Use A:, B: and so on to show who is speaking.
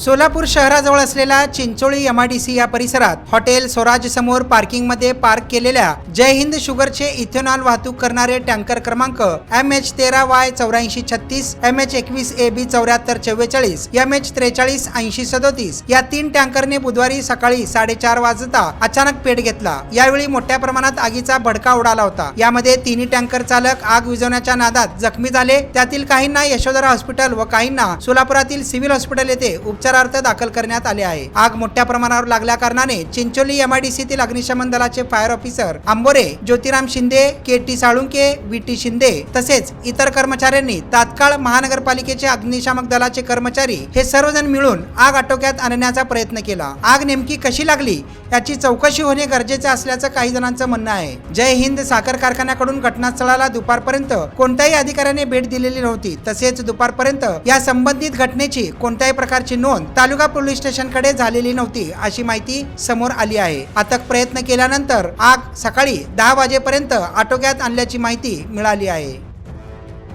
A: सोलापूर शहराजवळ असलेल्या चिंचोळी एमआयडीसी या परिसरात हॉटेल स्वराज समोर पार्किंगमध्ये पार्क केलेल्या जय हिंद शुगरचे इथेनॉल वाहतूक करणारे टँकर क्रमांक एम एच तेरा वाय चौऱ्याऐंशी छत्तीस एम एच एकवीस ए बी चौऱ्याहत्तर चव्वेचाळीस एम एच त्रेचाळीस ऐंशी सदोतीस या तीन टँकरने बुधवारी सकाळी साडेचार वाजता अचानक पेट घेतला. यावेळी मोठ्या प्रमाणात आगीचा भडका उडाला होता. यामध्ये तिन्ही टँकर चालक आग विझवण्याच्या नादात जखमी झाले. त्यातील काहींना यशोधरा हॉस्पिटल व काहींना सोलापुरातील सिव्हिल हॉस्पिटल येथे उपचार उपचारार्थ दाखल करण्यात आले आहे. आग मोठ्या प्रमाणावर लागल्या कारणाने चिंचोली एमआयडीसीतील अग्निशमन दलाचे fire officer Ambore Jyotiram Shinde K T Salunke V T Shinde तसेच इतर कर्मचाऱ्यांनी तात्काळ महानगरपालिकेचे अग्निशामक दलाचे कर्मचारी हे सर्वजण मिळून आग आटोक्यात आणण्याचा प्रयत्न केला. आग नेमकी कशी लागली याची चौकशी होणे गरजेचे असल्याचं काही जणांचं म्हणणं आहे. जय हिंद साखर कारखान्याकडून घटनास्थळाला दुपारपर्यंत कोणत्याही अधिकाऱ्याने भेट दिलेली नव्हती. तसेच दुपारपर्यंत या संबंधित घटनेची कोणत्याही प्रकारची नोंद नोंद तालुका पोलीस स्टेशनकडे झालेली नव्हती अशी माहिती समोर आली आहे. अथक प्रयत्न केल्यानंतर आग सकाळी दहा वाजेपर्यंत आटोक्यात आणल्याची माहिती मिळाली आहे.